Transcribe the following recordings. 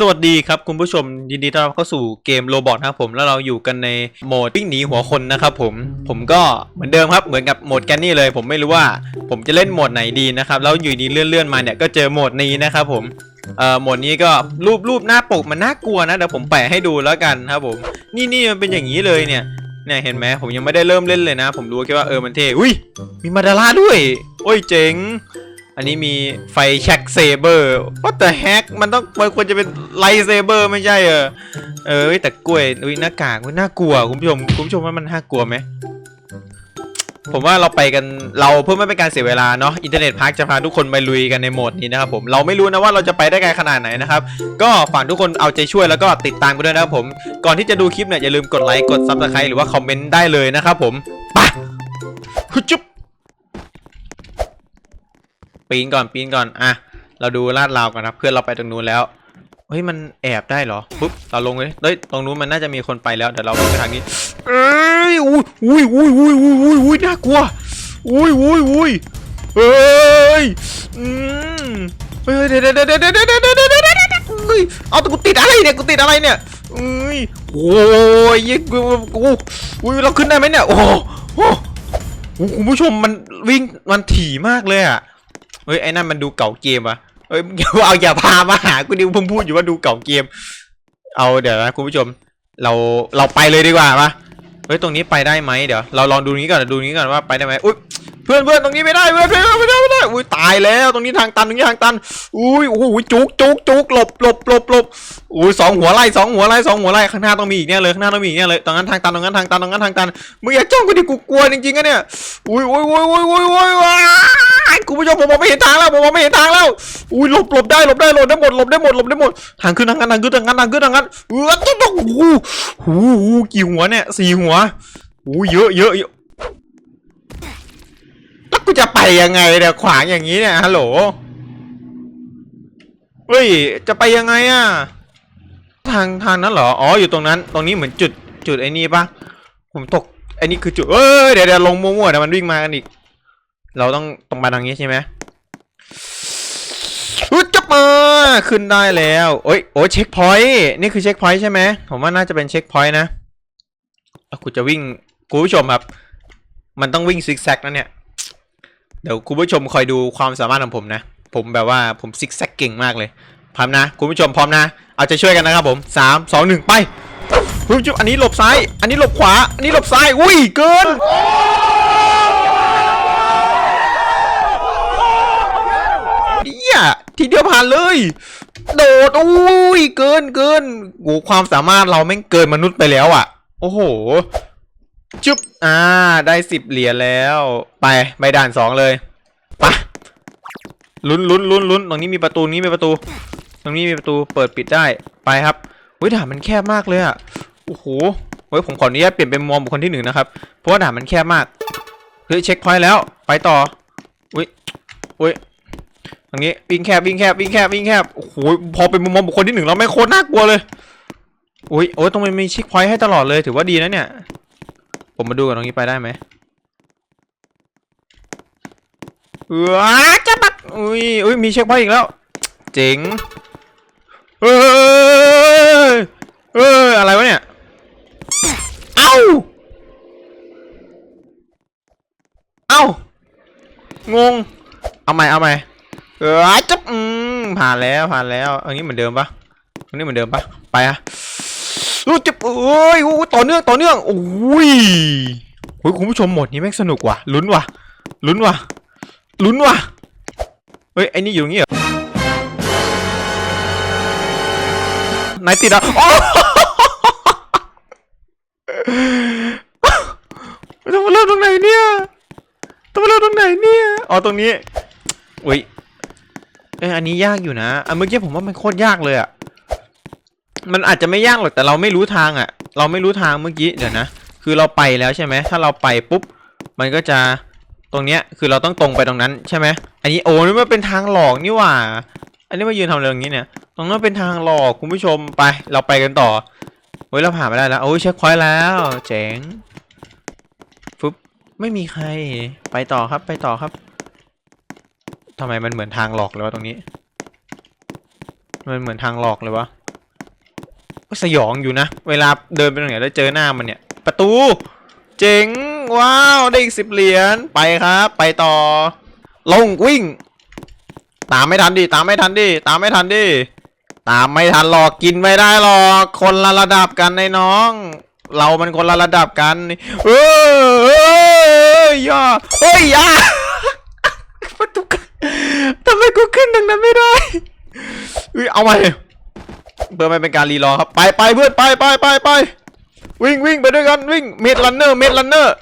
สวัสดีครับคุณผู้ชมยินดีต้อนรับเข้าสู่เกมโรบอทนะครับผมแล้วเราอยู่กันในโหมดปิ้งหนีหัวคนนะครับผมผมก็เหมือนเดิมครับเหมือนกับโหมดแกนนี่เลย ผมไม่รู้ว่าผมจะเล่นโหมดไหนดีนะครับแล้วอยู่ดีเลื่อนๆมาเนี่ยก็เจอโหมดนี้นะครับผมเอ่อโหมดนี้ก็รูปรูปหน้าปกมันน่ากลัวนะเดี๋ยวผมแปะให้ดูแล้วกันครับผมนี่นี่มันเป็นอย่างนี้เลยเนี่ยเนี่ยเห็นไหมผมยังไม่ได้เริ่มเล่นเลยนะ ผมรู้แค่ว่าเออมันเท่อุ้ยมีมาดาร่าด้วย โอ้ยเจ๋ง อันนี้มีไฟแช็กเซเบอร์ว่าแต่แฮกมันต้องมันควรจะเป็นไลเซเบอร์ไม่ใช่เออเออแต่กล้วยอุ้ยหน้ากากอุ้ยน่ากลัวคุณผู้ชมคุณผู้ชมว่ามันน่ากลัวไหมผมว่าเราไปกันเราเพื่อไม่เป็นการเสียเวลาเนาะอินเทอร์เน็ตพาร์คจะพาทุกคนไปลุยกันในโหมดนี้นะครับผมเราไม่รู้นะว่าเราจะไปได้ไกลขนาดไหนนะครับก็ฝากทุกคนเอาใจช่วยแล้วก็ติดตามกันด้วยนะครับผมก่อนที่จะดูคลิปเนี่ยอย่าลืมกดไลค์กดซับสไครต์หรือว่าคอมเมนต์ได้เลยนะครับผมไปฮึจุ๊บ ปีนก่อนปีนก่อนอะเราดูลาดราวก่อนนะเพื่อนเราไปตรงนู้นแล้วเฮ้ยมันแอบได้เหรอปุ๊บเราลงเลยเฮ้ยตรงนู้นมันน่าจะมีคนไปแล้วเดี๋ยวเราไปทางนี้เอ้ยอุ้ยอุ้ยอุ้ยอุ้ยอุ้ยอุ้ยอุ้ยน่ากลัวอุ้ยอุ้ยอุ้ยเอ้ยอืมเฮ้ยเดี๋ยวเดี๋ยวเดี๋ยวเดี๋ยวเดี๋ยวเดี๋ยวเดี๋ยวเฮ้ยเอาแต่กูติดอะไรเนี่ยกูติดอะไรเนี่ยเอ้ยโอ้ยยิ่งกูอุ้ยเราขึ้นได้ไหมเนี่ยโอ้โหคุณผู้ชมมันวิ่งมันถี่มากเลยอะ เฮ้ยไอ้นั่นมันดูเก่าเกมอะเฮ้ยเอาอย่าพามาหากูดิวผมพูดอยู่ว่าดูเก่าเกม เอาเดี๋ยวนะคุณผู้ชม เราเราไปเลยดีกว่าปะเฮ้ยตรงนี้ไปได้ไหมเดี๋ยวเราลองดูนี้ก่อนดูนี้ก่อนว่าไปได้ไหมอุ้ย เพื่อนเพื่อนตรงนี้ไม่ได้เพื่อนเพื่อนไม่ได้ไม่ได้อุ้ยตายแล้วตรงนี้ทางตันตรงนี้ทางตันอุ้ยโอ้โหจุกจุกจุกหลบหลบหลบหลบอุ้ยสองหัวไล่สองหัวไล่สองหัวไล่ข้างหน้าต้องมีอีกเนี่ยเลยข้างหน้าต้องมีอีกเนี่ยเลยตรงนั้นทางตันตรงนั้นทางตันตรงนั้นทางตันมึงอย่าจ้องกูดิกูกลัวจริงๆอะเนี่ยอุ้ยอุ้ยอุ้ยอุ้ยอุ้ยอุ้ยว้าคุณผู้ชมผมมองไม่เห็นทางแล้วผมมองไม่เห็นทางแล้วอุ้ยหลบหลบได้หลบได้หลบได้หมดหลบได้หมดหลบได้หมดทางขึ้นทางนั้นทางขึ้นทางนั้นทางขึ้นทางนั้นเออตุ๊ดตุ๊ดโอ้โหโอ้โหกี่หัวเนี่ยสี่หัวอู้เยอะเยอะ ไปยังไงเนี่ยขวางอย่างนี้เนี่ยฮัลโหลเฮ้ย จะไปยังไงอะทางทางนั้นเหรอ อ๋อ อยู่ตรงนั้น ตรงนี้เหมือนจุดจุดไอ้นี่ปะผมตกไอ้นี่คือจุด เอ้ย เดี๋ยวเดี๋ยวลงมั่วๆเดี๋ยวมันวิ่งมากันอีก เราต้องตรงมาทางนี้ใช่ไหมอุ๊ยจับมา ขึ้นได้แล้วโอ้ยโอ้ยเช็คพอยต์ นี่คือเช็คพอยต์ใช่ไหม ผมว่าน่าจะเป็นเช็คพอยต์นะกูจะวิ่งคุณผู้ชมครับ มันต้องวิ่งซิกแซกนะเนี่ย เดี๋ยวคุณผู้ชมคอยดูความสามารถของผมนะ ผมแบบว่าผมซิกแซกเก่งมากเลย พร้อมนะ คุณผู้ชมพร้อมนะ เอาใจช่วยกันนะครับผมสามสองหนึ่งไปคุณผู้ชมอันนี้หลบซ้าย อันนี้หลบขวา อันนี้หลบซ้าย อุ้ย เกินเนี่ยทีเดียวผ่านเลย โดด อุ้ย เกินเกินโอ้ความสามารถเราแม่งเกินมนุษย์ไปแล้วอะ โอ้โห จุ๊บอ่า ได้สิบเหรียญแล้ว ไปไปด่านสองเลยไปลุ้นลุ้นลุ้นลุ้นตรงนี้มีประตูนี้มีประตู ตรงนี้มีประตูเปิดปิดได้ไปครับเฮ้ยด่านมันแคบมากเลยอะโอ้โหเฮ้ยผมขออนุญาตเปลี่ยนเป็นมองบุคคลที่หนึ่งนะครับเพราะว่าด่านมันแคบมากเฮ้ยเช็คพอยต์แล้วไปต่ออุ้ยอุ้ยตรงนี้วิ่งแคบวิ่งแคบวิ่งแคบวิ่งแคบโอ้โหพอเป็นมุมมองบุคคลที่หนึ่งแล้วไม่โคตรน่ากลัวเลยโอ้ยโอ้ยตรงมันมีเช็คพอยต์ให้ตลอดเลยถือว่าดีนะเนี่ย ผมมาดูกันตรงนี้ไปได้ไหมเออจะบักอุ้ยอุ้ยมีเช็คพอยต์อีกแล้ว เจ๋งเอ้ยเอ้ยอะไรวะเนี่ย เอ้า เอ้างง เอาใหม่เอาใหม่เออจับอืมผ่านแล้วผ่านแล้ว อันนี้เหมือนเดิมปะอันนี้เหมือนเดิมปะไปอะ รู้จับเอ้ยโอ้ต่อเนื่องต่อเนื่องโอ้ยโอ้ยคุณผู้ชมหมดนี้แม่งสนุกว่ะลุ้นว่ะลุ้นว่ะลุ้นว่ะเฮ้ยไอ้นี่อยู่ตรงนี้เหรอนายติดอะโอ้ต้องมาเริ่มตรงไหนเนี่ยต้องมาเริ่มตรงไหนเนี่ยอ๋อตรงนี้อุ้ยเอออันนี้ยากอยู่นะอันเมื่อกี้ผมว่ามันโคตรยากเลยอะ มันอาจจะไม่ยากหรอกแต่เราไม่รู้ทางอะ่ะ เราไม่รู้ทางเมื่อกี้เดี๋ยวนะ คือเราไปแล้วใช่ไหมถ้าเราไปปุ๊บ มันก็จะตรงเนี้ยคือเราต้องตรงไปตรงนั้นใช่ไหมอันนี้โอ้นี่มันเป็นทางหลอกนี่หว่า อันนี้มายืนทำอะไรตรงนี้เนี่ย ตรงนั้นเป็นทางหลอกคุณผู้ชมไป เราไปกันต่อเฮ้ยเราผ่านมาได้แล้วโอ้ยเช็คพอยต์แล้วเจ๋งฟึบไม่มีใครไปต่อครับไปต่อครับทำไมมันเหมือนทางหลอกเลยวะตรงนี้ มันเหมือนทางหลอกเลยวะ ก็สยองอยู่นะ เวลาเดินไปตรงไหนแล้วเจอหน้ามันเนี่ย ประตู เจ๋ง ว้าว ได้อีกสิบเหรียญ ไปครับ ไปต่อ ลงวิ่ง ตามไม่ทันดิ ตามไม่ทันดิ ตามไม่ทันดิ ตามไม่ทันหรอก กินไม่ได้หรอก คนละระดับกันในน้อง เรามันคนละระดับกัน เออเอ้ยย่าเฮ้ยย่าประตูกันทำไมกูขึ้นตรงนั้นไม่ได้ เอ้ยเอามาเลย เพื่อไม่เป็นการรีรอครับไปไปเพื่อนไปไปไปไปวิ่งวิ่งไปด้วยกันวิ่งเมดลันเนอร์เมดลันเนอร์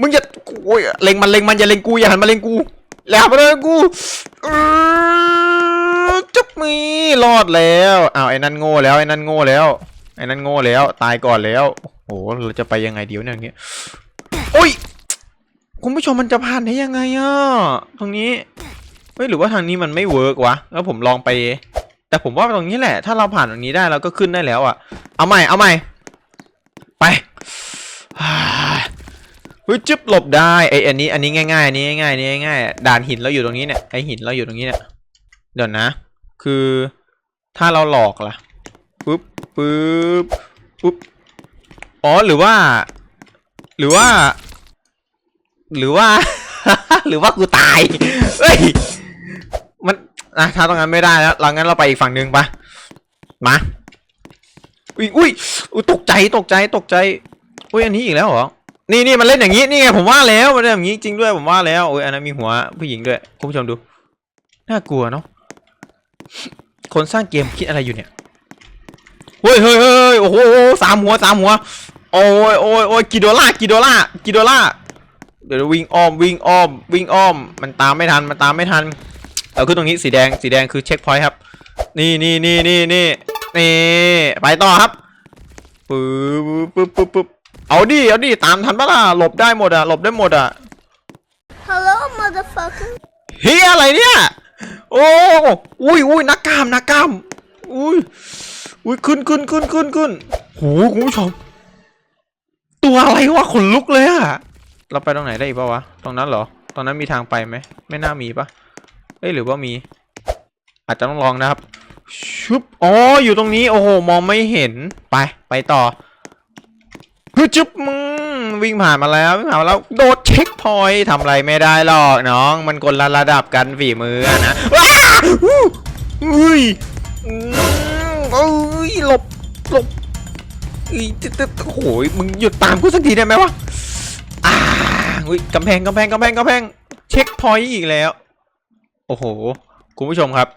มึงอย่าโอ้ยเล็งมันเล็งมันอย่าเล็งกูอย่าหันมาเล็งกูแล้วหันมาเล็งกูจุ๊บมีรอดแล้วอ้าวไอ้นั่นโง่แล้วไอ้นั่นโง่แล้วไอ้นั่นโง่แล้วตายก่อนแล้วโอ้โหเราจะไปยังไงเดี๋ยวเนี่ยอย่างเงี้ยโอ้ยคุณผู้ชมมันจะผ่านได้ยังไงอะตรงนี้เฮ้ยหรือว่าทางนี้มันไม่เวิร์กวะแล้วผมลองไป แต่ผมว่าตรงนี้แหละ ถ้าเราผ่านตรงนี้ได้เราก็ขึ้นได้แล้วอะเอาใหม่ เอาใหม่ ไปเฮ้ยจึ๊บหลบได้ไออันนี้ อันนี้ง่ายๆอันนี้ง่ายๆอันนี้ง่ายๆด่านหินเราอยู่ตรงนี้เนี่ย ไอหินเราอยู่ตรงนี้เนี่ย เดี๋ยวนะ คือถ้าเราหลอกล่ะ ปึ๊บ ปึ๊บ ปึ๊บ อ๋อ หรือว่า หรือว่า หรือว่า หรือว่ากูตาย เฮ้ย นะถ้าตรงนั้นไม่ได้แล้วเรางั้นเราไปอีกฝั่งหนึ่งปะมาอุ้ยอุ้ยอุ๊ยตกใจตกใจตกใจอุ้ยอันนี้อีกแล้วเหรอนี่นี่มันเล่นอย่างนี้นี่ไงผมว่าแล้วมันเล่นอย่างนี้จริงด้วยผมว่าแล้วโอ้ยอันนั้นมีหัวผู้หญิงด้วยคุณผู้ชมดูน่ากลัวเนาะคนสร้างเกมคิดอะไรอยู่เนี่ยเฮ้ยเฮ้ยเฮ้ยโอ้โหสามหัวสามหัวโอ้ยโอ้ยโอ้ยกิโดล่ากิโดล่ากิโดล่าเดี๋ยววิ่งอ้อมวิ่งอ้อมวิ่งอ้อม มันตามไม่ทันมันตามไม่ทัน เอาขึ้นตรงนี้สีแดงสีแดงคือเช็คพอยต์ครับ นี่นี่นี่นี่นี่นี่ไปต่อครับปึ๊บปึ๊บปึ๊บปึ๊บเอาดิเอาดิตามทันปะล่ะหลบได้หมดอะหลบได้หมดอะ Hello, motherfucker. เฮียอะไรเนี่ยโอ้อุ้ยอุ้ยนักกล้ามนักกล้ามอุ้ยอุ้ยขึ้นขึ้นขึ้นขึ้นขึ้นโหคุณผู้ชมตัวอะไรวะขนลุกเลยอะเราไปตรงไหนได้อีกปะวะ ตรงนั้นเหรอ ตรงนั้นมีทางไปไหม ไม่น่ามีปะเอ้ยหรือว่ามี อาจจะต้องลองนะครับชุบอ๋ออยู่ตรงนี้โอ้โหมองไม่เห็นไปไปต่อฮึจุ๊บมึงวิ่งผ่านมาแล้ววิ่งผ่านมาแล้วโดดเช็คพอยทำอะไรไม่ได้หรอกน้อง มันคนลระดับกันฝีมือนะว้าอุ้ยอืมเอ้ยหลบหลบอีโอ้โหมึงหยุดตามกูสักทีได้ไหมวะอ่าอุ้ยกำแพงกำแพงกำแพงกำแพงเช็คพอยอีกแล้ว โอ้โห คุณผู้ชมครับ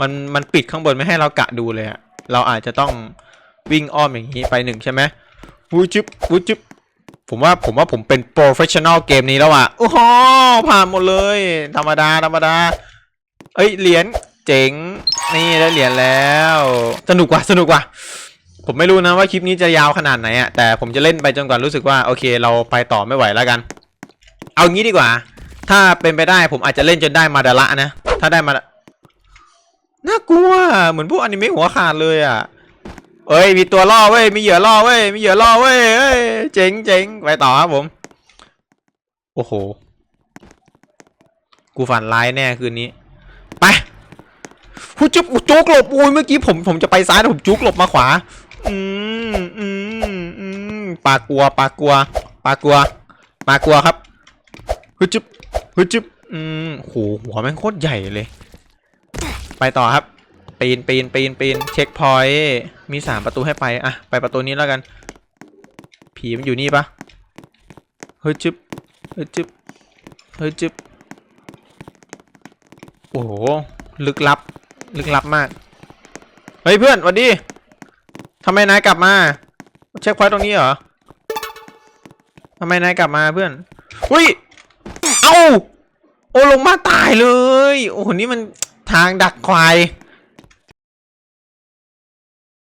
มันมันปิดข้างบนไม่ให้เรากะดูเลยอะเราอาจจะต้องวิ่งอ้อมอย่างนี้ไปหนึ่งใช่ไหมวูจิบวูจิบผมว่าผมว่าผมเป็นโปรเฟชชั่นอลเกมนี้แล้วอะโอ้โหผ่านหมดเลย ธรรมดาธรรมดา เอ้ยเหรียญเจ๋ง นี่ได้เหรียญแล้ว สนุกว่ะสนุกว่ะผมไม่รู้นะว่าคลิปนี้จะยาวขนาดไหนอะแต่ผมจะเล่นไปจนกว่ารู้สึกว่าโอเค เราไปต่อไม่ไหวแล้วกัน เอางี้ดีกว่า ถ้าเป็นไปได้ผมอาจจะเล่นจนได้มาดาระนะ ถ้าได้มาน่ากลัวเหมือนพวกอนิเมะหัวขาดเลยอะเอ้ยมีตัวล่อเว้ยมีเหยื่อล่อเว้ยมีเหยื่อล่อเว้ยเอ้ยเจ๋งเจ๋งไปต่อครับผม โอ้โห กูฝันร้ายแน่คืนนี้ ไปหูจุ๊บจุกหลบอุ้ยเมื่อกี้ผมผมจะไปซ้ายแต่ผมจุกหลบมาขวา อืมอืมอืมปากกลัวปากกลัวปากกลัวปากกลัวครับฮึจุ๊บ ฮึจุ๊บอืมโหหัวแม่งโคตรใหญ่เลย ไปต่อครับ ปีนปีนปีนปีนเช็คพอยต์มีสามประตูให้ไป อะ ไปประตูนี้แล้วกัน ผีมันอยู่นี่ปะเฮ้ยจึ๊บเฮ้ยจึ๊บเฮ้ยจึ๊บโอ้โห ลึกลับ ลึกลับมาก เฮ้ยเพื่อนสวัสดีทำไมนายกลับมา เช็คพอยต์ตรงนี้เหรอทำไมนายกลับมาเพื่อน อุ้ย โอ้ลงมาตายเลย โอ้โหนี่มันทางดักควาย